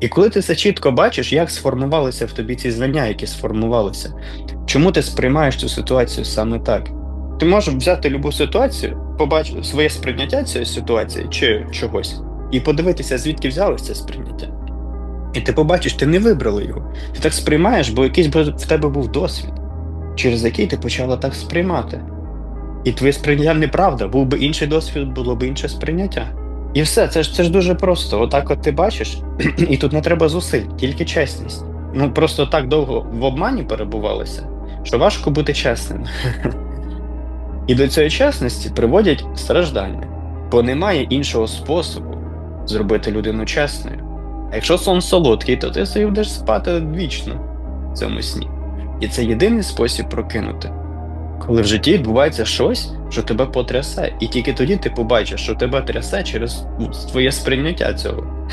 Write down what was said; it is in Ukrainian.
І коли ти це чітко бачиш, як сформувалися в тобі ці знання, які сформувалися, чому ти сприймаєш цю ситуацію саме так? Ти можеш взяти любу ситуацію, побачити своє сприйняття цієї ситуації чи чогось, і подивитися, звідки взялося це сприйняття. І ти побачиш, ти не вибрала його. Ти так сприймаєш, бо якийсь в тебе був досвід, через який ти почала так сприймати. І твоє сприйняття неправда, був би інший досвід, було б інше сприйняття. І все, це ж це ж дуже просто. Отак от ти бачиш, і тут не треба зусиль, тільки чесність. Ну просто так довго в обмані перебувалися, що важко бути чесним. І до цієї чесності приводять страждання, бо немає іншого способу зробити людину чесною. А якщо сон солодкий, то ти будеш спати вічно в цьому сні. І це єдиний спосіб прокинути. Коли в житті відбувається щось, що тебе потрясе, і тільки тоді ти побачиш, що тебе трясе через ну, твоє сприйняття цього.